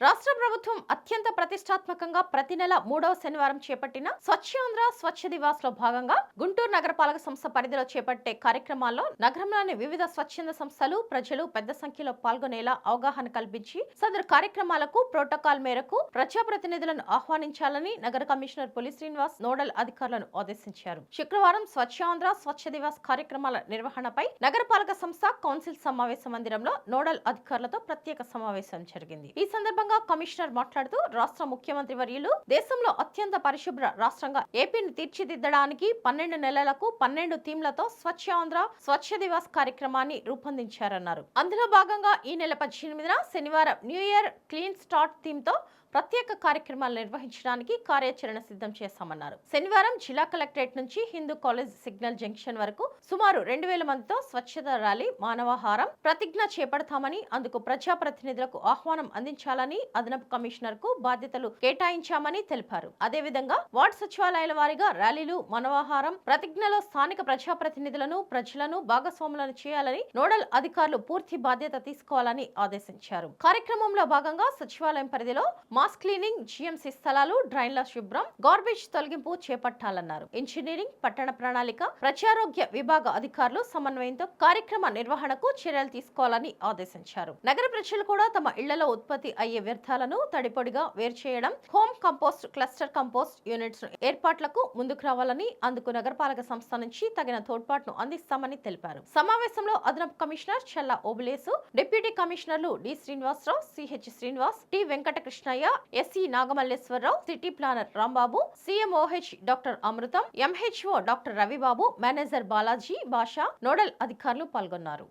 రాష్ట్ర ప్రభుత్వం అత్యంత ప్రతిష్టాత్మకంగా ప్రతి నెల మూడవ శనివారం చేపట్టిన స్వచ్ఛాంధ్ర స్వచ్ఛ దివాస్లో భాగంగా గుంటూరు నగరపాలక సంస్థ పరిధిలో చేపట్టే కార్యక్రమాల్లో నగరంలోని వివిధ స్వచ్ఛంద సంస్థలు ప్రజలు పెద్ద సంఖ్యలో పాల్గొనేలా అవగాహన కల్పించి సదరు కార్యక్రమాలకు ప్రోటోకాల్ మేరకు ప్రజాప్రతినిధులను ఆహ్వానించాలని నగర కమిషనర్ పులి శ్రీనివాస్ నోడల్ అధికారులను ఆదేశించారు. శుక్రవారం స్వచ్ఛాంధ్ర స్వచ్ఛ దివాస్ కార్యక్రమాల నిర్వహణపై నగరపాలక సంస్థ కౌన్సిల్ సమావేశ మందిరంలో నోడల్ అధికారులతో ప్రత్యేక సమావేశం జరిగింది. ఈ సందర్భంగా కమిషనర్ మాట్లాడుతూ రాష్ట్ర ముఖ్యమంత్రి వర్యులు దేశంలో అత్యంత పరిశుభ్ర రాష్ట్రంగా ఏపీని తీర్చిదిద్దడానికి పన్నెండు నెలలకు పన్నెండు థీమ్లతో స్వచ్ఛ ఆంధ్ర స్వచ్ఛ దివాస్ కార్యక్రమాన్ని రూపొందించారన్నారు. అందులో భాగంగా ఈ నెల పద్దెనిమిదిన శనివారం న్యూ ఇయర్ క్లీన్ స్టార్ట్ థీమ్తో ప్రత్యేక కార్యక్రమాలు నిర్వహించడానికి కార్యాచరణ సిద్ధం చేశామన్నారు. శనివారం జిల్లా కలెక్టరేట్ నుంచి హిందూ కాలేజ్ సిగ్నల్ జంక్షన్ వరకు సుమారు రెండు వేల మందితో స్వచ్ఛత ర్యాలీ మానవాహారం ప్రతిజ్ఞ చేపడతామని అందుకు ప్రజాప్రతినిధులకు ఆహ్వానం అందించాలని అదనపు కమిషనర్కు బాధ్యతలు కేటాయించామని తెలిపారు. అదేవిధంగా వార్డు సచివాలయాల వారీగా ర్యాలీలు మనవాహారం ప్రతిజ్ఞలో స్థానిక ప్రజాప్రతినిధులను ప్రజలను భాగస్వాములను చేయాలని నోడల్ అధికారులు పూర్తి బాధ్యత తీసుకోవాలని ఆదేశించారు. కార్యక్రమంలో భాగంగా సచివాలయం పరిధిలో మాస్ క్లీనింగ్ జిఎంసీ స్థలాలు డ్రైన్ల శుభ్రం గార్బేజ్ తొలగింపు చేపట్టాలన్నారు. ఇంజనీరింగ్ పట్టణ ప్రణాళిక ప్రజారోగ్య విభాగ అధికారులు సమన్వయంతో కార్యక్రమ నిర్వహణకు చర్యలు తీసుకోవాలని ఆదేశించారు. నగర ప్రజలు కూడా తమ ఇళ్ళలో ఉత్పత్తి అయ్యే వ్యర్థాలను తడిపొడిగా వేరు చేయడం home compost cluster compost units ఏర్పాట్లకు ముందుకు రావాలని అందుకు నగరపాలక సంస్థ నుంచి తగిన తోడ్పాటును అందిస్తామని తెలిపారు. సమావేశంలో అదనపు కమిషనర్ చల్లా ఓబులేసు డిప్యూటీ కమిషనర్లు D Srinivasarao CH Srinivas T Venkatakrishnaiah SC Nagamalleswararao city planner Rambabu CMOH doctor Amrutham MHO doctor Ravibabu manager Balaji Basha nodal అధికారులు పాల్గొన్నారు.